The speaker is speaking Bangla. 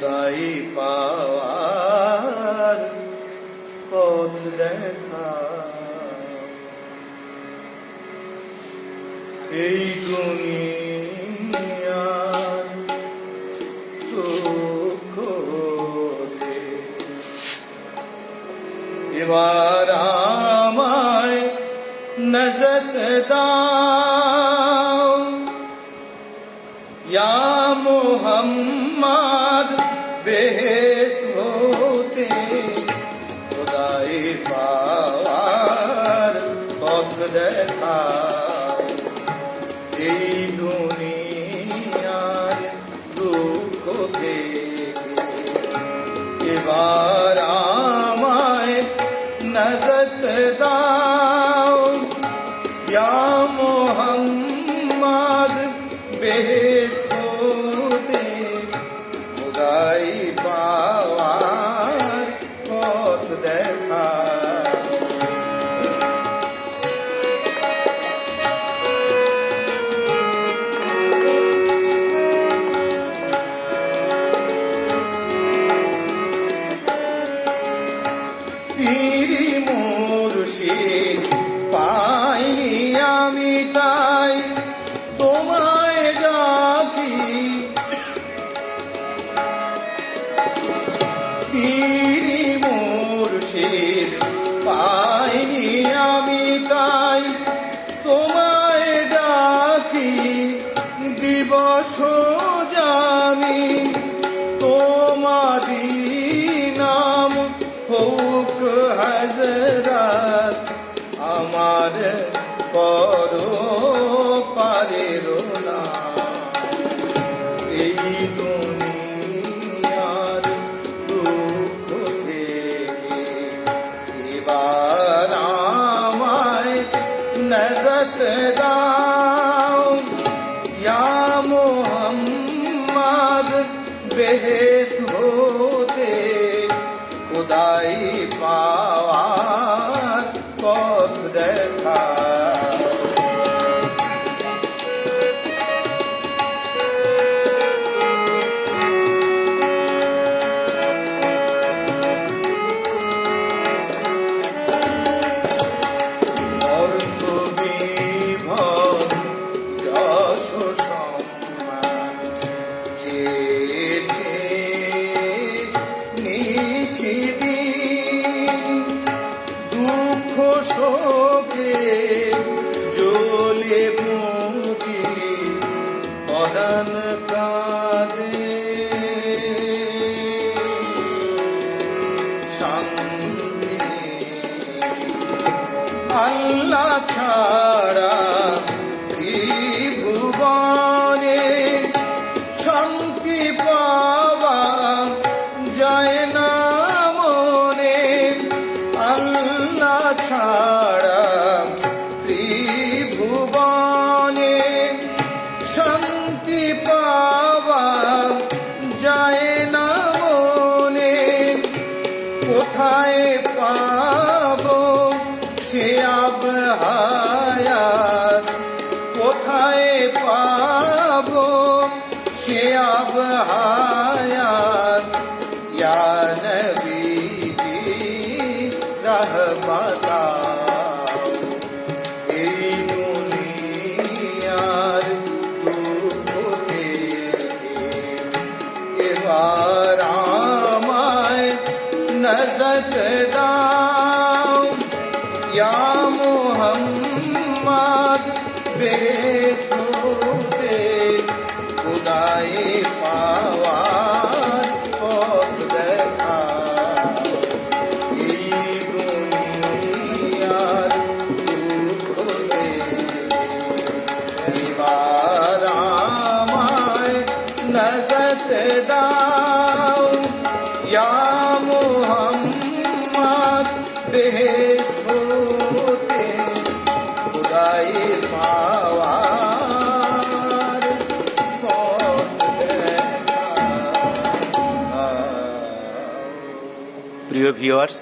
খোদাই পাওয়ার পথ দেখা। এই দুনিয়ার দুঃখ হতে এবার আমায় নজর দাও। ইয়া পথ পীরি মুর্শিদ পাইনি আমি তাই তোমায় ডাকি। পীরি মুর্শিদ পাইনি আমি তাই তোমায় ডাকি। দিবস হজরত আমার পর পারের না। এই দুনিয়ার দুঃখ থেকে এবার আমায় নজর দাও। ইয়া মোহাম্মদ বেহেস্ত হতে খোদাই পাওয়ার দুঃখ শোকে জলে মুখি পরাণ কাদে। শান্তি আল্লাহ ছাড়া শান্তি পাওয়া যায় না মনে। কোথায় পাবো সে আব নজর দাও ইয়া মোহাম্মদ বেসুতে খুদাই পাওয়ার বেহেস্ত হতে খুদাই পাওয়ার প্রিয় ভিউয়ার্স